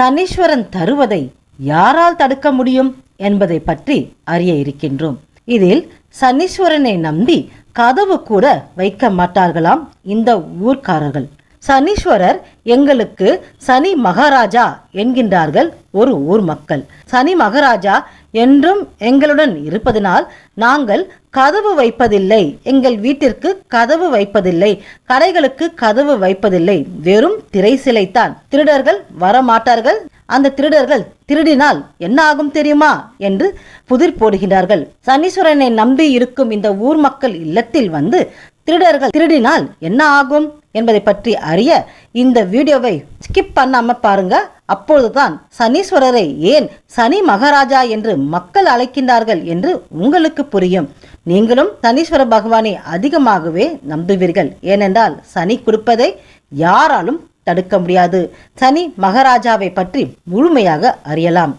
சனீஸ்வரன் தருவதை யாரால் தடுக்க முடியும் என்பதை பற்றி அறிய இருக்கின்றோம். இதில் சனீஸ்வரனை நம்பி கதவு கூட வைக்க மாட்டார்களாம் இந்த ஊர்க்காரர்கள். சனீஸ்வரர் எங்களுக்கு சனி மகாராஜா என்கின்றார்கள் ஒரு ஊர் மக்கள். சனி மகாராஜா என்றும் எங்களுடன் இருப்பதனால் நாங்கள் கதவு வைப்பதில்லை. எங்கள் வீட்டிற்கு கதவு வைப்பதில்லை. கடைகளுக்கு கதவு வைப்பதில்லை. வெறும் திரை சிலைத்தான். திருடர்கள் வரமாட்டார்கள். அந்த திருடர்கள் திருடினால் என்ன ஆகும் தெரியுமா? என்று புதிர் போடுகிறார்கள் சனீஸ்வரனை நம்பி இருக்கும் இந்த ஊர் மக்கள் இல்லத்தில் வந்து திருடர்கள் திருடினால் என்ன ஆகும் என்பதை பற்றி அறிய இந்த வீடியோவை ஸ்கிப் பண்ணாம பாருங்க. அப்பொழுதுதான் சனீஸ்வரரை ஏன் சனி மகாராஜா என்று மக்கள் அழைக்கின்றார்கள் என்று உங்களுக்கு புரியும். நீங்களும் சனீஸ்வர பகவானை அதிகமாகவே நம்புவீர்கள். ஏனென்றால் சனி கொடுப்பதை யாராலும் தடுக்க முடியாது. சனி மகாராஜாவை பற்றி முழுமையாக அறியலாம்.